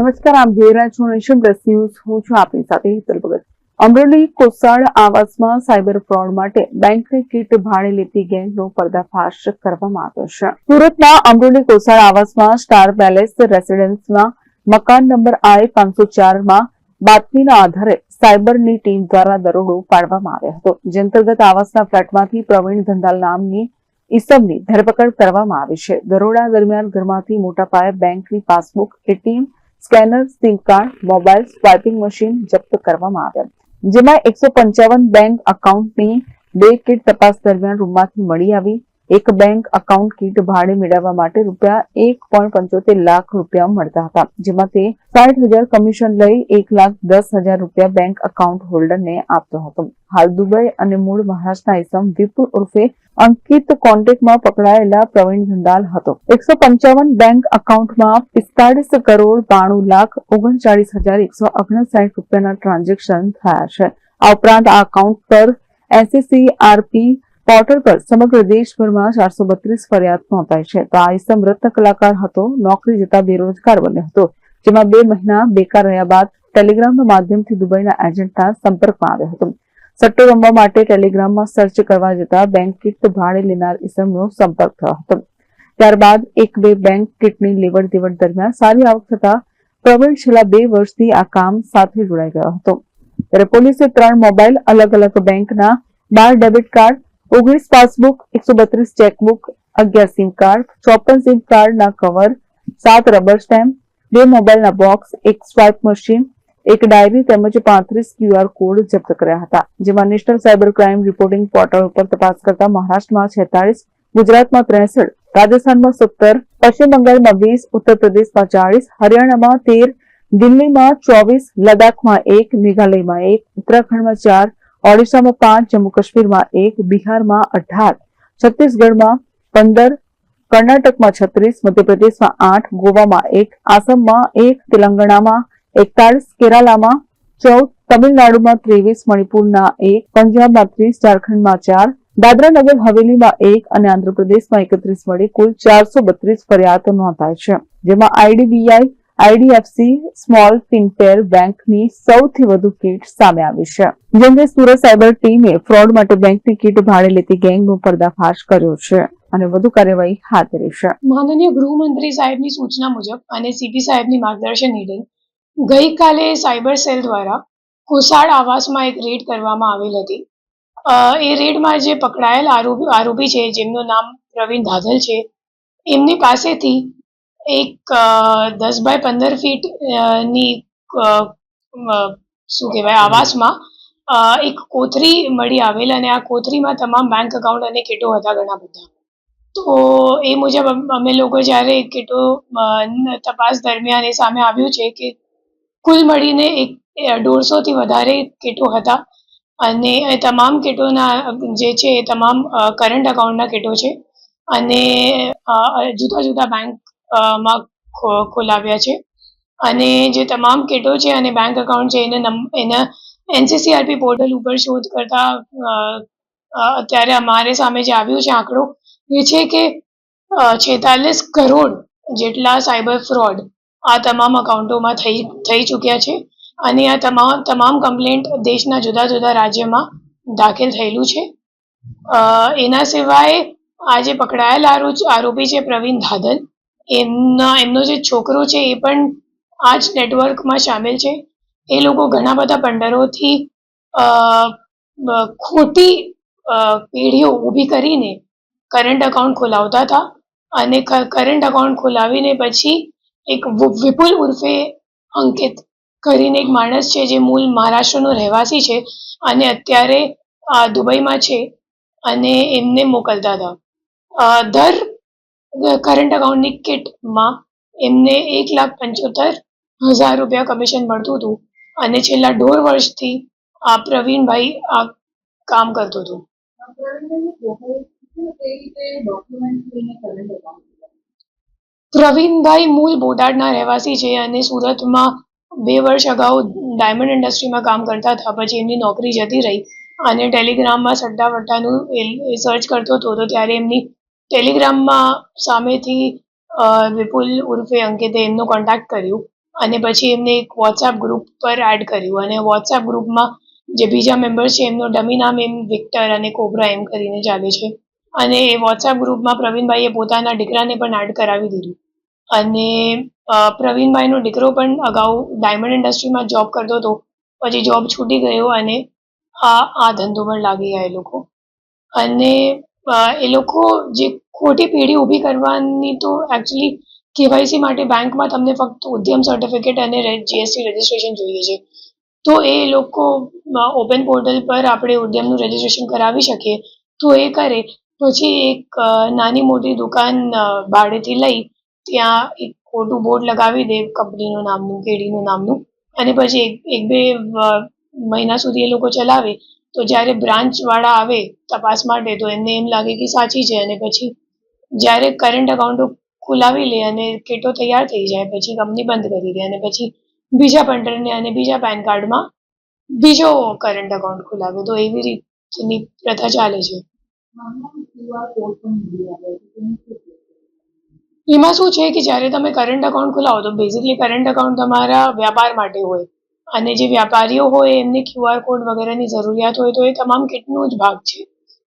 નમસ્કાર, આપ જોઈ રહ્યા છો નેશન પ્લસ ન્યૂઝ. હું છું આપની સાથે હેતલ ભગત. અમરેલી કોસાડ આવાસમાં સાયબર ફ્રોડ માટે બેંકની કીટ ભાડે લેતી ગેંગનો પર્દાફાશ કરવામાં આવ્યો છે. સુરતના અમરેલી કોસાડ આવાસમાં સ્ટાર પેલેસ રેસિડેન્સમાં મકાન નંબર આઈ પાંચસો ચારમાં બાતમીના આધારે સાયબરની ટીમ દ્વારા દરોડો પાડવામાં આવ્યો હતો. જે અંતર્ગત આવાસના ફ્લેટમાંથી પ્રવીણ ધંધાલ નામની ઇસમની ધરપકડ કરવામાં આવી છે. દરોડા દરમિયાન ઘરમાંથી મોટા પાયે બેંકની passbook, ATM scanner, SIM card, mobile, swiping machine જપ્ત કરવામાં આવ્યા. જેમાં એકસો પંચાવન બેંક અકાઉન્ટની બે કીટ તપાસ દરમિયાન રૂમમાંથી મળી આવી. એક બેંક અકાઉન્ટ કીટ ભાડે મેળવવા માટે રૂપિયા એક પોઈન્ટ પંચોતેર લાખ રૂપિયા મળતા હતા, જેમાં તે સાઠ હજાર કમિશન લઈ એક લાખ દસ હજાર રૂપિયા બેંક અકાઉન્ટ હોલ્ડરને આપતો હતો. હાલ દુબઈ અને મૂળ મહારાષ્ટ્રના ઇસમ વિપુલ ઉર્ફે અંકિત કોન્ટેક્ટમાં પકડાયેલા પ્રવીણ ધંધાલ હતો. એકસો પંચાવન બેંક એકાઉન્ટમાં પિસ્તાળીસ કરોડ બાણું લાખ ઓગણચાળીસ હજાર એકસો ઓગણસાઠ રૂપિયાના ટ્રાન્ઝેક્શન થયા છે. આ ઉપરાંત આ એકાઉન્ટ પર એનસીસીઆરપી પોર્ટલ પર સમગ્ર દેશભરમાં ચારસો બત્રીસ ફરિયાદ નોંધાઈ છે. તો આ ઇસમ રત્ન કલાકાર હતો. નોકરી જતા બેરોજગાર બન્યો હતો. જેમાં બે મહિના બેકાર રહ્યા બાદ ટેલિગ્રામના માધ્યમથી દુબઈના એજન્ટના સંપર્કમાં આવ્યો હતો. સટ્ટો રમવા માટે ટેલિગ્રામમાં સર્ચ કરવા જતા બેંક કીટ ભાડે લેનાર ઇસમનો સંપર્ક થયો હતો. ત્યારબાદ એક બે બેંક કીટની લેવડ દેવડ દરમિયાન સારી આવક થતા પ્રવીણ છેલ્લા બે વર્ષથી આ કામ સાથે જોડાઈ ગયો હતો. ત્યારે પોલીસે ત્રણ મોબાઈલ અલગ અલગ બેંકના બાર ડેબિટ કાર્ડ, ઓગણીસ પાસબુક, એકસો બત્રીસ ચેકબુક, અગિયાર સિમ કાર્ડ, ચોપન સિમ કાર્ડના કવર, સાત રબર સ્ટેમ્પ, બે મોબાઈલના બોક્સ, એક સ્વાઇપ મશીન એક ડાયરી તેમજ પાંત્રીસ ક્યુઆર કોડ જપ્ત કર્યા હતા, જેમાં national cyber crime reporting portal ઉપર તપાસ કરતા મહારાષ્ટ્રમાં છેતાળીસ, ગુજરાતમાં ત્રેસઠ, રાજસ્થાનમાં સત્તર, પશ્ચિમ બંગાળમાં વીસ ઉત્તર પ્રદેશમાં ચાળીસ, હરિયાણામાં તેર, દિલ્હીમાં ચોવીસ, લદ્દાખમાં એક, મેઘાલયમાં એક, ઉત્તરાખંડમાં ચાર, ઓડિશામાં પાંચ જમ્મુ કાશ્મીરમાં એક, બિહારમાં અઢાર, છત્તીસગઢમાં પંદર, કર્ણાટકમાં છત્રીસ, મધ્યપ્રદેશમાં આઠ, ગોવામાં એક, આસામમાં એક, તેલંગાણામાં એકતાળીસ કેરાલામાં ચૌદ તમિલનાડુમાં ત્રેવીસ, મણિપુરના એક, પંજાબમાં ત્રીસ, ઝારખંડમાં ચાર દાદરા નગર હવેલીમાં એક અને આંધ્રપ્રદેશમાં એકત્રીસ મળી કુલ ચારસો બત્રીસ ફરિયાદો નોંધાઈ છે. જેમાં આઈડીબીઆઈ, આઈડીએફસી, સ્મોલ ફિનકેર બેંકની સૌથી વધુ કીટ સામે આવી છે. જેમ કે સુરત સાયબર ટીમે ફ્રોડ માટે બેંકની કીટ ભાડે લેતી ગેંગનો પર્દાફાશ કર્યો છે અને વધુ કાર્યવાહી હાથ ધરી છે. માનનીય ગૃહમંત્રી સાહેબની સૂચના મુજબ અને સીપી સાહેબની માર્ગદર્શન હેઠળ ગઈકાલે સાયબર સેલ દ્વારા કુસાડ આવાસમાં એક રેડ કરવામાં આવેલ હતી. એ રેડમાં જે પકડાયેલ આરોપી આરોપી છે, જેમનું નામ પ્રવીણ ધાધલ છે, એમની પાસેથી એક દસ બાય પંદર ફીટની શું કહેવાય, આવાસમાં એક કોથરી મળી આવેલ અને આ કોથરીમાં તમામ બેંક એકાઉન્ટ અને કીટો હતા ઘણા બધા. તો એ મુજબ અમે લોકો જ્યારે કીટો તપાસ દરમિયાન એ સામે આવ્યું છે કે કુલ મળીને એક દોઢસોથી વધારે કીટો હતા. અને એ તમામ કીટોના, જે છે એ તમામ કરંટ અકાઉન્ટના કીટો છે. અને જુદા જુદા બેંકમાં ખો- ખોલાવ્યા છે. અને જે તમામ કીટો છે અને બેંક અકાઉન્ટ છે, એને એના એનસીસીઆરપી પોર્ટલ ઉપર શોધ કરતા અત્યારે અમારે સામે જે આવ્યો છે આંકડો, એ છે કે છેતાલીસ કરોડ જેટલા સાયબર ફ્રોડ આ તમામ અકાઉન્ટોમાં થઈ થઈ ચૂક્યા છે અને આ તમામ તમામ કમ્પ્લેન્ટ દેશના જુદા જુદા રાજ્યમાં દાખલ થયેલું છે. એના સિવાય આ જે પકડાયેલ આરોપી છે પ્રવીણ ધાદલ. એમના, એમનો જે છોકરો છે એ પણ આ જ નેટવર્કમાં સામેલ છે. એ લોકો ઘણા બધા પંડરોથી ખોટી પેઢીઓ ઊભી કરીને કરંટ અકાઉન્ટ ખોલાવતા હતા અને કરંટ અકાઉન્ટ ખોલાવીને પછી એક વિપુલ ઉર્ફે અંકિત કરીને એક માણસ છે જે મૂળ મહારાષ્ટ્રનો રહેવાસી છે અને અત્યારે દુબઈમાં છે અને એમને મોકલતા હતા. દર કરંટ અકાઉન્ટની કિટમાં એમને એક લાખ પંચોતેર હજાર રૂપિયા કમિશન મળતું હતું અને છેલ્લા દોઢ વર્ષથી આ પ્રવીણભાઈ આ કામ કરતો હતો. પ્રવીણભાઈ મૂળ બોટાદના રહેવાસી છે અને સુરતમાં બે વર્ષ અગાઉ ડાયમંડ ઇન્ડસ્ટ્રીમાં કામ કરતા હતા. પછી એમની નોકરી જતી રહી અને ટેલિગ્રામમાં સટ્ટા વટ્ટાનું એ સર્ચ કરતો હતો, તો ત્યારે એમની ટેલિગ્રામમાં સામેથી વિપુલ ઉર્ફે અંકિતે એમનો કોન્ટેક્ટ કર્યું અને પછી એમને એક વોટ્સએપ ગ્રુપ પર એડ કર્યું અને વોટ્સએપ ગ્રુપમાં જે બીજા મેમ્બર્સ છે એમનો ડમી નામ એમ વિક્ટર અને કોબ્રા એમ કરીને ચાલે છે. અને વોટ્સએપ ગ્રુપમાં પ્રવીણભાઈએ પોતાના દીકરાને પણ એડ કરાવી દીધું. અને પ્રવીણભાઈનો દીકરો પણ અગાઉ ડાયમંડ ઇન્ડસ્ટ્રીમાં જોબ કરતો હતો. પછી જોબ છૂટી ગયો અને આ આ ધંધોમાં લાગી ગયા એ લોકો. અને એ લોકો જે ખોટી પેઢી ઊભી કરવાની તો એકચ્યુઅલી કેવાયસી માટે બેંકમાં તમને ફક્ત ઉદ્યમ સર્ટિફિકેટ અને જીએસટી રજિસ્ટ્રેશન જોઈએ છે. તો એ લોકો ઓપન પોર્ટલ પર આપણે ઉદ્યમનું રજિસ્ટ્રેશન કરાવી શકીએ. તો એ કરે. પછી એક નાની મોટી દુકાન ભાડેથી લઈ ત્યાં એક ખોટું બોર્ડ લગાવી દે કંપનીનું નામનું, કેડીનું નામનું. અને પછી એક એક બે મહિના સુધી એ લોકો ચલાવે. તો જ્યારે બ્રાન્ચવાળા આવે તપાસ માટે, તો એમને એમ લાગે કે સાચી છે. અને પછી જ્યારે કરંટ અકાઉન્ટ ખોલાવી લે અને કેટો તૈયાર થઈ જાય, પછી કંપની બંધ કરી દે. અને પછી બીજા પંટરને અને બીજા પેન કાર્ડમાં બીજો કરંટ અકાઉન્ટ ખોલાવે. તો એવી રીતની પ્રથા ચાલે છે. એમાં શું છે કે જ્યારે તમે કરંટ અકાઉન્ટ ખોલાવો, તો બેઝિકલી કરંટ અકાઉન્ટ તમારા વ્યાપાર માટે હોય. અને જે વ્યાપારીઓ હોય, એમને ક્યુઆર કોડ વગેરેની જરૂરિયાત હોય, તો એ તમામ કિટનો જ ભાગ છે.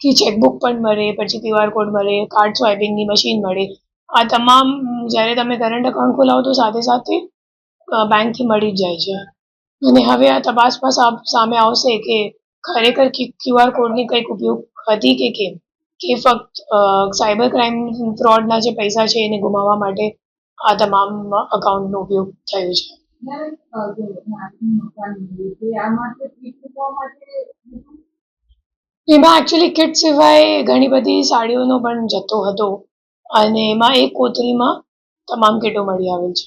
કે ચેકબુક પણ મળે, પછી ક્યુઆર કોડ મળે કાર્ડ સ્વાઇપિંગની મશીન મળે. આ તમામ જ્યારે તમે કરંટ અકાઉન્ટ ખોલાવો, તો સાથે સાથે બેંકથી મળી જ જાય છે. અને હવે આ તપાસમાં સામે આવશે કે ખરેખર ક્યુઆર કોડની કંઈક ઉપયોગ હતી કે કેમ? કે ફક્ત સાયબર ક્રાઇમ ફ્રોડના જે પૈસા છે એને ગુમાવવા માટે આ તમામ અકાઉન્ટનો ઉપયોગ થયો છે. એમાં એકચ્યુઅલી કિટ સિવાય ઘણી બધી સાડીઓનો પણ જથ્થો હતો અને એમાં એક કોથળીમાં તમામ કીટો મળી આવેલ છે.